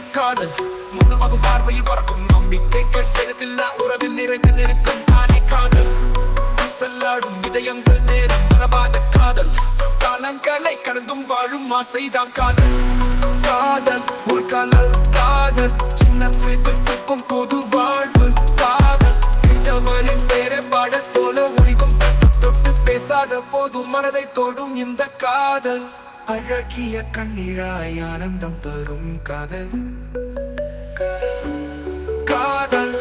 நன்மை மூலமாகும் பார்வையில் பறக்கும் நம்பிக்கை. கெட்டெழுத்தில்லா உறவில் நிறைந்து நிற்கும் தானே காதல். செல்லாடும் இதயங்கள் நேரம் மறவாத காதல். காலங்களை கடந்தும் வாழும் ஆசைதான் காதல். காதல் ஒரு காதல் காதல். சின்ன சிறுக்கும் வாழ்வு காதல். இட்டவரின் பாடல் போல ஒழிக்கும் தொட்டு பேசாத போதும் மனதை தோடும் இந்த காதல். அழகிய கண்ணீராய் ஆனந்தம் தரும் காதல். காதல்.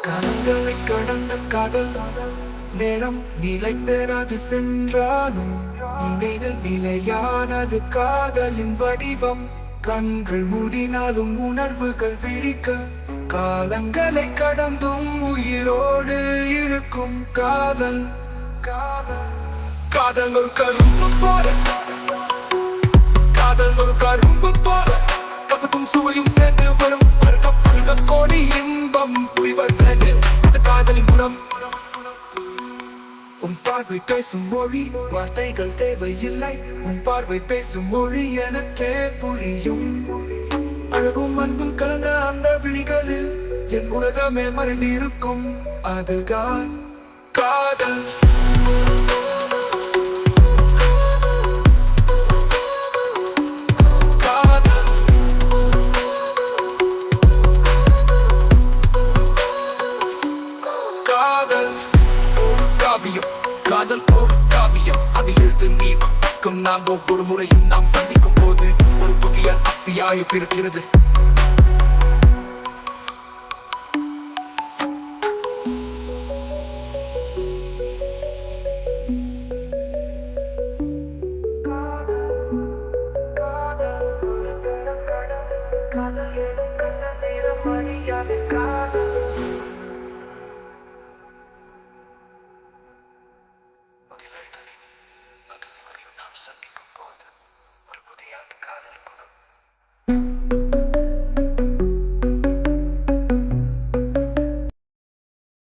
கண்களை கடந்த காதல். நேரம் நிலை பெறாது சென்றாலும் நினைவில் நிலையானது காதலின் வடிவம். கண்கள் மூடினாலும் உணர்வுகள் விழிக்க காலங்களை கடந்தும் உயிரோடு இருக்கும் காதல். காதல் காதல் ஒரு கரும்பு போல. காதல் ஒரு கரும்பு போல. கசப்பும் சுவையும் சேர்ந்து வரும். பருக பருக பார்வை பேசும் மொழி வார்த்தைகள் தேவையில்லை. உன் பார்வை பேசும் மொழி எனக்கே புரியும். அழகும் அன்பும் கலந்த அந்த விழிகளில் என் உலகமே மறைந்திருக்கும். அதுதான் காதல். காதல். காதல். காவியம். காதல் ஒரு காவியம். அது எழுத்து நீ பக்கம் நாம் ஒரு முறையும் நாம் சந்திக்கும் போது ஒரு புதிய அத்தியாயம் பிறக்கிறது. சந்திக்கும் போது ஒரு புதிய காதல் குணம்